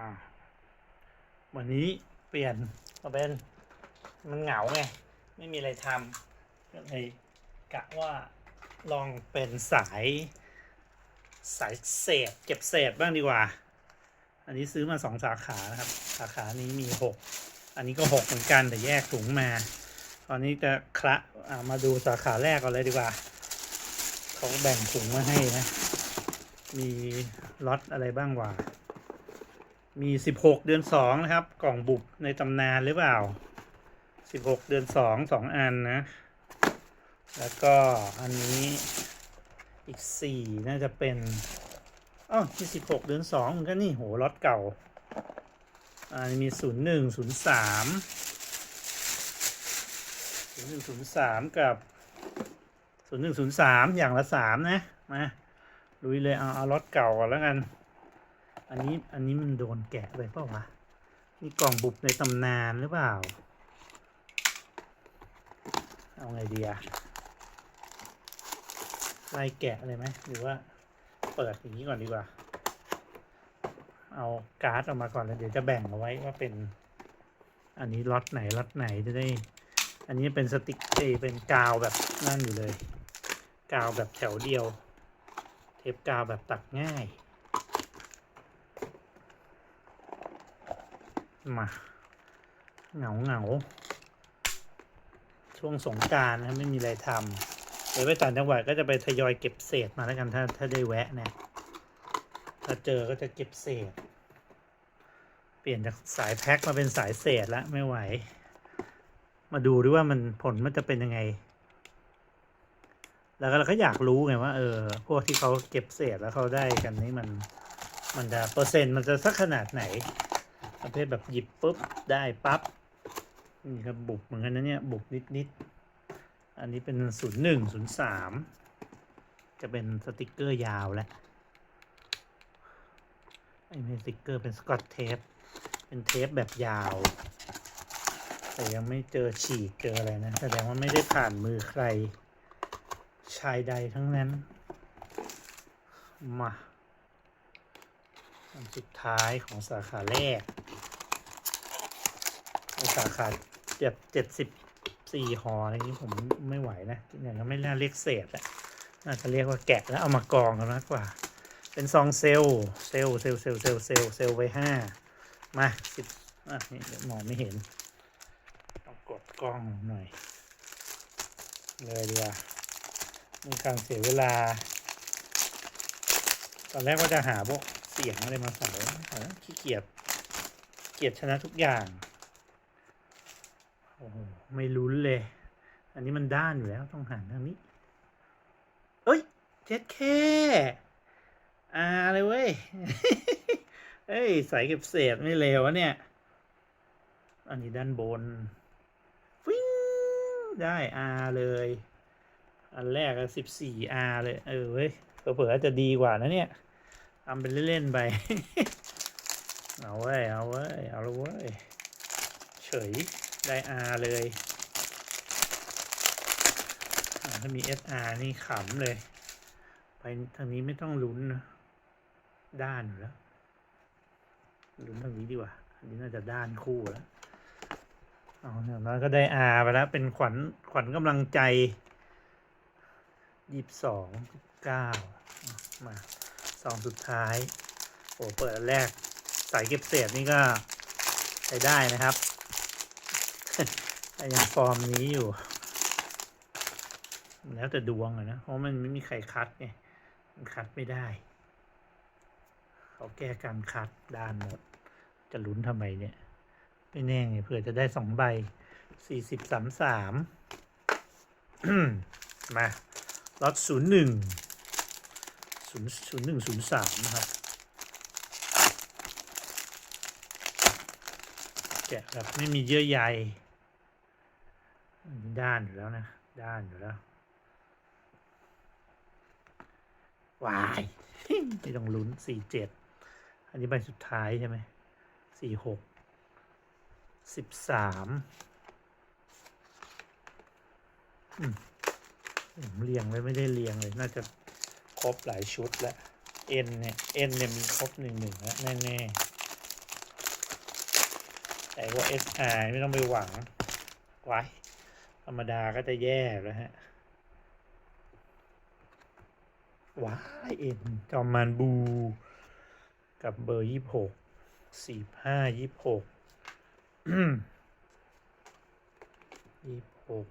อ่า วันนี้เปลี่ยนมาเป็น มันเหงาไง ไม่มีอะไรทำก็เลยกะว่าลองเป็นสาย สายเศษ เก็บเศษบ้างดีกว่า อันนี้ซื้อมาสองสาขานะครับ สาขานี้มีหกอันนี้ก็หกเหมือนกันแต่แยกถุงมา ตอนนี้จะคละามาดูสาขาแรกก่อนเลยดีกว่าเขาแบ่งถุงมาให้นะ มีล็อตอะไรบ้างวะ มี 16 เดือน 2 นะครับ กล่องบุบในตำนานหรือเปล่า 16 เดือน 2 2 อันนะ แล้วก็อันนี้อีก 4 น่าจะเป็นอ๋อที่16 เดือน 2 เหมือนกันนี่โหล็อตเก่า อ่ามี 01 03 0103 กับ 0103 อย่างละ 3 นะ มาลุยเลยเอาเอาล็อตเก่าก่อนแล้วกัน อันนี้อันนี้มันโดนแกะไปเปล่าวะ นี่กล่องบุบในตำนานหรือเปล่า เอาไงดีอะไล่แกะเลยไหมหรือว่าเปิดอย่างนี้ก่อนดีกว่า เอาการ์ดออกมาก่อนแล้วเดี๋ยวจะแบ่งเอาไว้ว่าเป็น อันนี้ล็อตไหนล็อตไหนจะได้ อันนี้เป็นสติกเอเป็นกาวแบบนั่นอยู่เลย กาวแบบแถวเดียว เทปกาวแบบตัดง่าย มาเหงาเหงาช่วงสงการนะไม่มีอะไรทำเดี๋ยวไปต่างจังหวัดก็จะไปทยอยเก็บเศษมาแล้วกันถ้าถ้าได้แวะเนี่ยถ้าเจอก็จะเก็บเศษ เปลี่ยนจากสายแพ็คมาเป็นสายเศษแล้วไม่ไหว มาดูด้วยว่ามันผลมันจะเป็นยังไง แล้วก็เราก็อยากรู้ไงว่าเออพวกที่เขาเก็บเศษแล้วเขาได้กันนี่มัน มันจะเปอร์เซ็นต์มันจะสักขนาดไหน ประเภทแบบหยิบปุ๊บได้ปั๊บนี่ครับบุบเหมือนกันนะเนี่ยบุบนิดนิดๆอันนี้เป็นศูนย์หนึ่งศูนย์สามจะเป็นสติกเกอร์ยาวแล้วไอ้ไม่สติกเกอร์เป็นสกอตเทปเป็นเทปแบบยาว แต่ยังไม่เจอฉีกเจออะไรนะแสดงว่าไม่ได้ผ่านมือใครชายใดทั้งนั้นมา อันสุดท้ายของสาขาแรก สาขาเจ็ดเจ็ดสิบสี่หออะไรนี้ผมไม่ไหวนะอย่างนั้นไม่น่าเรียกเศษอะน่าจะเรียกว่าแกะแล้วเอามากองกันมากกว่า เป็นซองเซลเซลเซลเซลเซลเซลเซลไว้ห้ามาสิบอะนี่เดี๋ยวมองไม่เห็นต้องกดกล้องหน่อย เลยดีกว่ามีการเสียเวลา ตอนแรกว่าจะหาพวก สียงอะไรมาใส่ขี้เกียจเกียจชนะทุกอย่างโอ้โหไม่ลุ้นเลย อันนี้มันด้านอยู่แล้วต้องหันทางนี้ เอ้ยเจ็ดแค่อาเลยเว้ยเอ้ยใส่เก็บเศษไม่เลววะเนี่ย อันนี้ด้านบนฟิ้งได้อาเลย อันแรกก็สิบสี่อาเลย เออเว้ยเผื่อจะดีกว่านะเนี่ย ทำเป็นเล่นๆไป เอาเว้ย เอาเว้ย เอาละเว้ย เฉย ได้ R เลยถ้ามี SR นี่ขำเลย ไปทางนี้ไม่ต้องลุ้นนะด้านอยู่แล้วลุ้นทางนี้ดีกว่าอันนี้น่าจะด้านคู่แล้วเอาอย่างน้อยก็ได้ R ไปแล้ว เป็นขวัญขวัญกำลังใจยี่สิบสองเก้ามา สองสุดท้าย โอ้เปิดแรกสายเก็บเศษนี่ก็ใช้ได้นะครับแต่ยังฟอร์มนี้อยู่ แล้วแต่ดวงอะนะ เพราะมันไม่มีใครคัดไงมันคัดไม่ได้ เขาแก้การคัดด้านหมด จะลุ้นทำไมเนี่ย ไม่แน่ไงเผื่อจะได้สองใบสี่สิบสามสามมาล็อตศูนย์หนึ่ง ศูนย์ศูนย์หนึ่งศูนย์สามนะครับ แกะแบบไม่มีเยื่อใยอันนี้ด้านอยู่แล้วนะ ด้านอยู่แล้ววายไม่ต้องลุ้นสี่เจ็ดอันนี้ใบสุดท้ายใช่ไหมสี่หกสิบสามอืมผมเรียงไว้ไม่ได้เรียงเลย น่าจะ ครบหลายชุดแล้วเอ็นเนี่ยเอ็นเนี่ยมีครบหนึ่งหนึ่งแล้วแน่ๆแต่ว่า SR ไม่ต้องไปหวังไว้ธรรมดาก็จะแย่แล้วฮะว้ายเอ็นจอมมันบู กับเบอร์ยี่หกสี่ห้ายี่หกยี่หก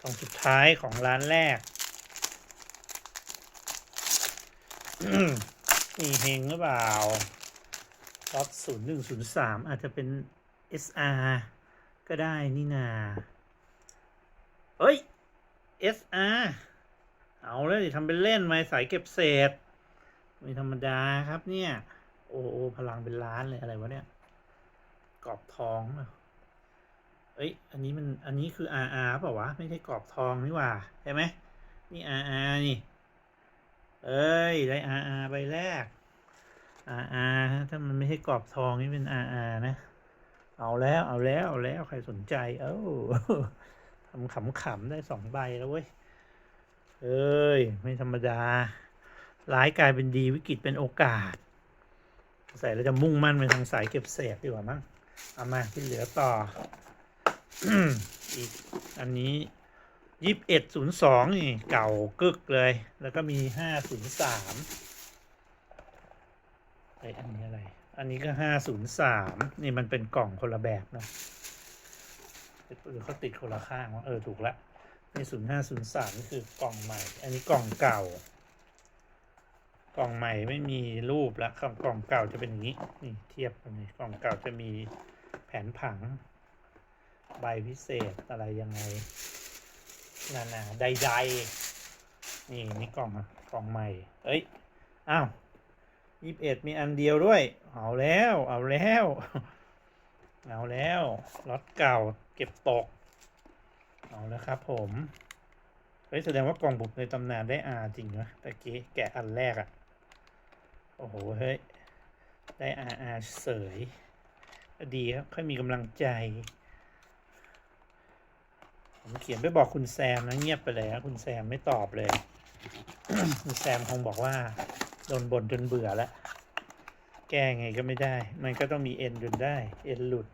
ของสุดท้ายของร้านแรกมีเฮงหรือเปล่าล็อตศูนย์หนึ่งศูนย์สามอาจจะเป็น SR ก็ได้นี่นา เฮ้ย SR เอาเลยทำเป็นเล่นไหมสายเก็บเศษ ไม่ธรรมดาครับเนี่ย โอ้โอพลังเป็นล้านเลยอะไรวะเนี่ย กรอบทองเหรอ เอ้ย อันนี้มัน อันนี้คือ RR เปล่าวะ ไม่ใช่กรอบทองนี่ว่า ใช่ไหม นี่ RR นี่ เอ้ย ได้ RR ใบแรก RR ถ้ามันไม่ใช่กรอบทองนี่เป็น RR นะ เอาแล้ว เอาแล้ว เอาแล้ว ใครสนใจ เอ้าทำขำๆได้สองใบแล้วเว้ย เอ้ย ไม่ธรรมดา ร้ายกลายเป็นดีวิกฤตเป็นโอกาส ใส่เราจะมุ่งมั่นไปทางสายเก็บเศษดีกว่ามั้ง เอามาที่เหลือต่อ อีกอันนี้ยี่สิบเอ็ดศูนย์สองนี่เก่ากึกเลย แล้วก็มีห้าศูนย์สามไอยอันนี้อะไร อันนี้ก็ห้าศูนย์สามนี่มันเป็นกล่องคนละแบบเนอะหรือเขาติดคนละข้างวะเออถูกละนี่ศูนย์ห้าศูนย์สามนี่คือกล่องใหม่ อันนี้กล่องเก่า กล่องใหม่ไม่มีรูปแล้วกล่องกล่องเก่าจะเป็นอย่างนี้ นี่เทียบกันนี่กล่องเก่าจะมีแผนผัง ใบพิเศษอะไรยังไงนานาใดๆนี่นี่กล่องอะกล่องใหม่ เอ้ย อ้าวยี่สิบเอ็ดมีอันเดียวด้วย เอาแล้ว เอาแล้ว เอาแล้วล็อตเก่าเก็บตก เอาแล้วครับผม เฮ้ยแสดงว่ากล่องบุกในตำนานได้อาจริงนะตะกี้แกะอันแรกอะโอ้โห เฮ้ย ได้อาอาเสย ดีครับ ค่อยมีกำลังใจ ผมเขียนไปบอกคุณแซมนะเงียบไปเลยนะคุณแซมไม่ตอบเลย คุณแซมคงบอกว่าโดนบ่นจนเบื่อแล้ว แก้ไงก็ไม่ได้ มันก็ต้องมีเอ็นจนได้ เอ็นหลุด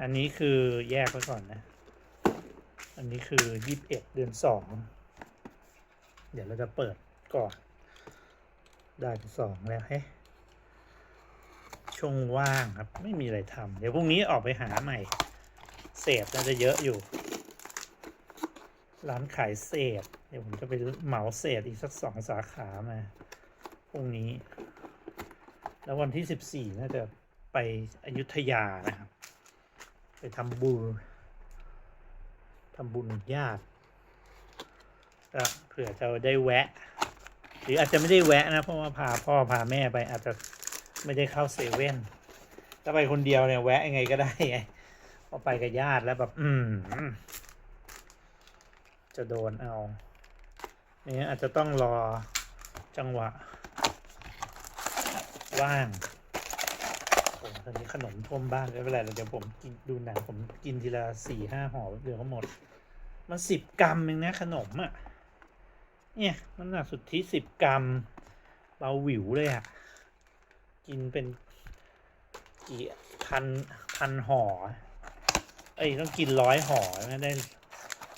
อันนี้คือแยกไว้ก่อนนะ อันนี้คือยี่สิบเอ็ดเดือนสอง เดี๋ยวเราจะเปิดก่อน ได้สองแล้วเฮ้ช่วงว่างครับ ไม่มีอะไรทำเดี๋ยวพรุ่งนี้ออกไปหาใหม่เศษน่าจะเยอะอยู่ ร้านขายเศษ เดี๋ยวผมจะไปเหมาเศษอีกสักสองสาขามาพรุ่งนี้ แล้ววันที่สิบสี่น่าจะไปอยุธยานะครับ ไปทำบุญทำบุญญาติก็เผื่อจะได้แวะ หรืออาจจะไม่ได้แวะนะ เพราะว่าพาพ่อพาแม่ไปอาจจะไม่ได้เข้าเซเว่นถ้าไปคนเดียวเนี่ยแวะยังไงก็ได้ไงพอไปกับญาติแล้วแบบ อืม จะโดนเอาเนี่ยอาจจะต้องรอจังหวะ ว่างโอ้ตอนนี้ขนมท่วมบ้านไม่เป็นไรเดี๋ยวผมกินดูหนังผมกินทีละสี่ห้าห่อเดี๋ยวก็หมด มันสิบกรัมเองนะขนมอะ่ะ เนี่ยมันหนักสุดที่สิบกรัมเบาหวิวเลยอะ่ะ กินเป็นกี่พันพันห่อ เอ้ยต้องกินร้อยห่อนะได้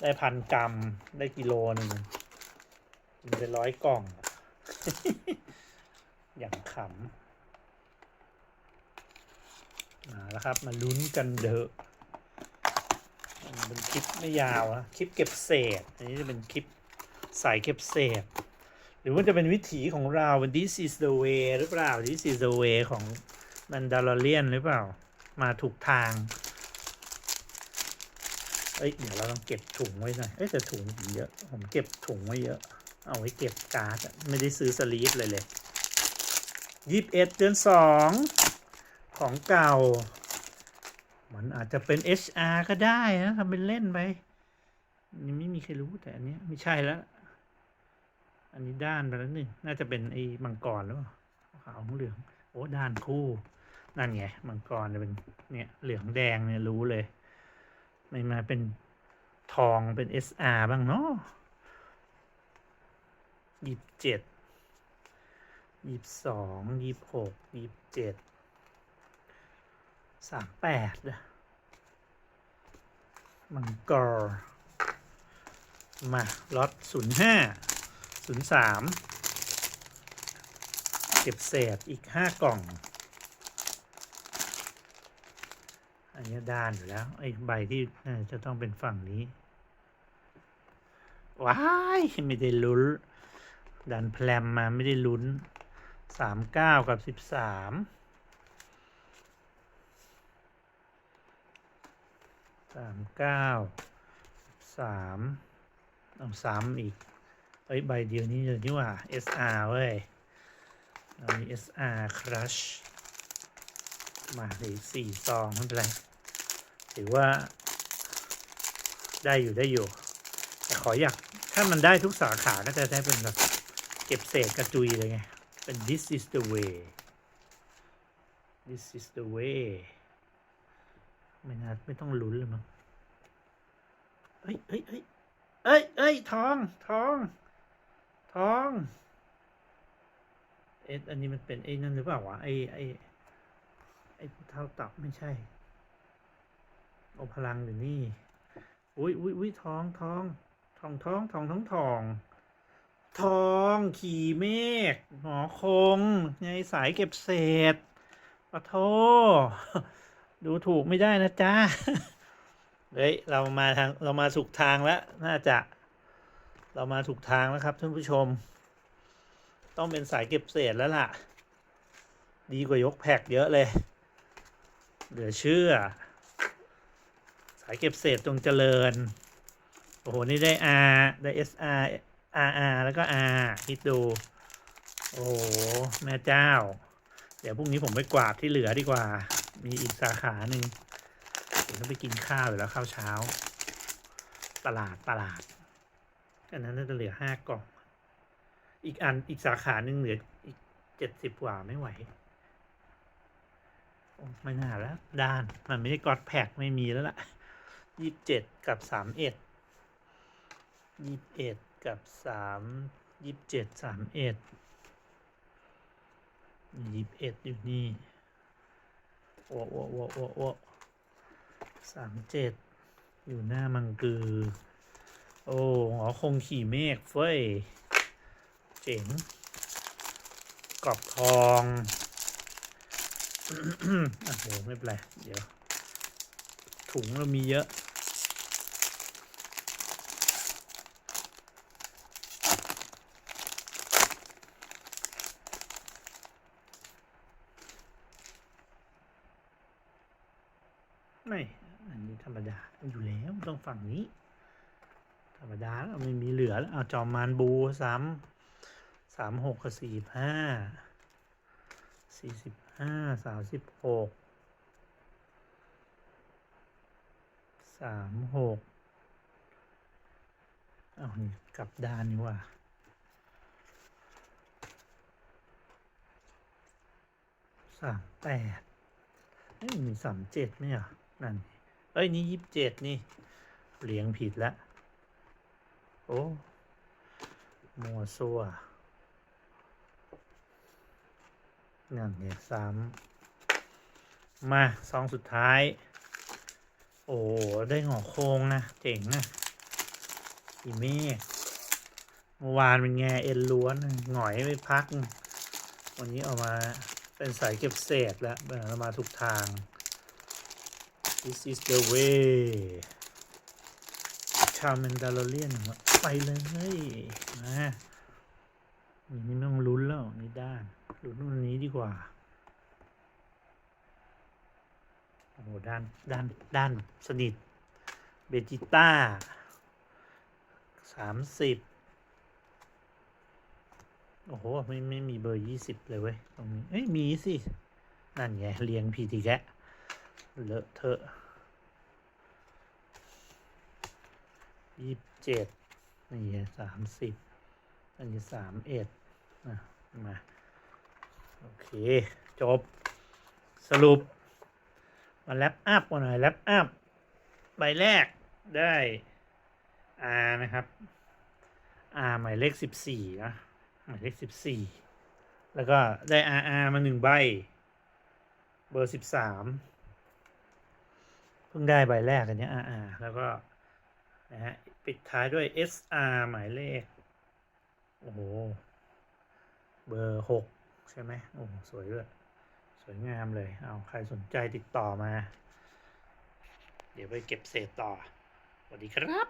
ได้พันกรัมได้กิโลหนึ่งกินไปร้อยกล่อง อย่างขำมาแล้วครับ มาลุ้นกันเดอะมันเป็นคลิปไม่ยาวอะคลิปเก็บเศษ อันนี้จะเป็นคลิปสายเก็บเศษ หรือว่าจะเป็นวิถีของเราเป็น this is the way หรือเปล่า this is the way ของมันดาร์เลียนหรือเปล่า มาถูกทาง เอ้ยเดี๋ยวเราต้องเก็บถุงไว้หน่อยเอ้ยแต่ถุงผมเยอะผมเก็บถุงไว้เยอะ เอาไว้เก็บการ์ดไม่ได้ซื้อสลีปเลยเลยยี่สิบเอ็ดเดือนสองของเก่า มันอาจจะเป็น HR ก็ได้นะทำเป็นเล่นไปนี่ไม่มีใครรู้แต่อันนี้ไม่ใช่แล้ว อันนี้ด้านไปแล้วหนึ่งน่าจะเป็นไอ้มังกรหรือเปล่าขาวเหลืองโอ้ด้านคู่ นั่นไงมังกรจะเป็นเนี่ยเหลืองแดงเนี่ยรู้เลย ไม่มาเป็นทองเป็น SR บ้างเนาะยี่สิบเจ็ดยี่สิบสองยี่สิบหกยี่สิบเจ็ดสามแปดมังกรมาล็อตศูนย์ห้าศูนย์สามเก็บเศษอีกห้ากล่อง อั นี้ด้านอยู่แล้วไอ้ใบที่จะต้องเป็นฝั่งนี้ ว้ายไม่ได้ลุ้น ดันแพลมมาไม่ได้ลุ้นสามเก้ากับสิบสามสามเก้าสามเอาซ้ำอีก เอ้ย ใบเดียวนี้เลยนี่ว่า SR เว้ยเรามี SR Crush มาเลยสี่ซองไม่เป็นไร ถือว่า ได้อยู่ได้อยู่ แต่ขออยาก ถ้ามันได้ทุกสาขาก็จะได้เป็นแบบเก็บเศษกระจุยเลยไง เป็น this is the way this is the way ไม่น่าไม่ต้องลุ้นเลยมั้งเอ้ยเอ้ยเอ้ยเอ้ยเอ้ยทองทองทองเอ๊ะอันนี้มันเป็นไอ้นั่นหรือเปล่าวะไอ้ไอ้ไอ้เท่าตับไม่ใช่ โอาพลังอยู่นี่ อุ้ยอุ้ยอุ้ยทองทองทองทองทองทองทอง ทองขี่เมฆหมอคงไงสายเก็บเศษปะโท ดูถูกไม่ได้นะจ๊ะ เฮ้ย เรามาทางเรามาถูกทางแล้ว น่าจะ เรามาถูกทางแล้วครับท่านผู้ชม ต้องเป็นสายเก็บเศษแล้วล่ะ ดีกว่ายกแพ็กเยอะเลย เหลือเชื่อายเก็บเศษจงเจริญ โอ้โห นี่ได้ R ได้ SR RR แล้วก็ R คิดดู โอ้โหแม่เจ้า เดี๋ยวพรุ่งนี้ผมไปกวาดที่เหลือดีกว่า มีอีกสาขาหนึ่งเดี๋ยวต้องไปกินข้าวอยู่แล้วข้าวเช้า ตลาดตลาดอันนั้นน่าจะเหลือห้ากล่อง อีกอันอีกสาขาหนึ่งเหลืออีกเจ็ดสิบกว่าไม่ไหวไม่น่าแล้วด้านมันไม่ได้กอดแพกไม่มีแล้วล่ะ ยี่สิบเจ็ดกับสามเอ็ดยี่สิบเอ็ดกับสามยี่สิบเจ็ดสามเอ็ดยี่สิบเอ็ดอยู่นี่โอ้โอ้โอ้โอ้โอ้สามเจ็ดอยู่หน้ามังกือ โอ้หอคงขี่เมฆเฟ้ย เจ๋งกรอบทองโอ้โหไม่เป็นไร เดี๋ยว ถุงเรามีเยอะ ไม่อันนี้ธรรมดาอยู่แล้วต้องฝั่งนี้ ธรรมดาแล้วไม่มีเหลือแล้วเอาจอมมานบูซ้ำสามหกกับสี่ห้าสี่สิบห้าสามสิบหกสามหกเอานี่กลับด้านนี่ว่าสามแปดเอ้ยมีสามเจ็ดไหมอะ นั่น เอ้ย นี่ยี่สิบเจ็ดนี่เลี้ยงผิดแล้วโอ้มัวซัวนั่นเนี่ยซ้ำมาซองสุดท้าย โอ้ได้หอโครงนะ เจ๋งนะอีเมฆเมื่อวานเป็นไงเอ็นล้วนหงอยไปพัก วันนี้เอามาเป็นสายเก็บเศษแล้วเอามาถูกทาง this is the way ชาวเมนดาโลเลียนไปเลยนะนี่ไม่ต้องลุ้นแล้วนี่ด้านลุ้นวันนี้ดีกว่าโอ้โหด้านด้านด้านสนิทเบจิต้าสามสิบโอ้โห ไม่ ไม่มีเบอร์ยี่สิบเลยเว้ย ตรงนี้ เอ้ย มีสิ นั่นไง เรียงผิดอีกแล้ว เลอะเทอะยี่สิบเจ็ดนี่สามสิบอันนี้สามเอ็ดอะมา โอเค จบ สรุป มาแลปอัพมาหน่อยแลปอัพ ใบแรกได้ R นะครับ R หมายเลขสิบสี่นะหมายเลขสิบสี่แล้วก็ได้ RR มาหนึ่งใบ เบอร์สิบสาม เพิ่งได้ใบแรกอันเนี้ย RR แล้วก็นะฮะปิดท้ายด้วย SR หมายเลข โอ้โห เบอร์หกใช่ไหมโอ้สวยด้วย สวยงามเลย เอาใครสนใจติดต่อมา เดี๋ยวไปเก็บเศษต่อ สวัสดีครับ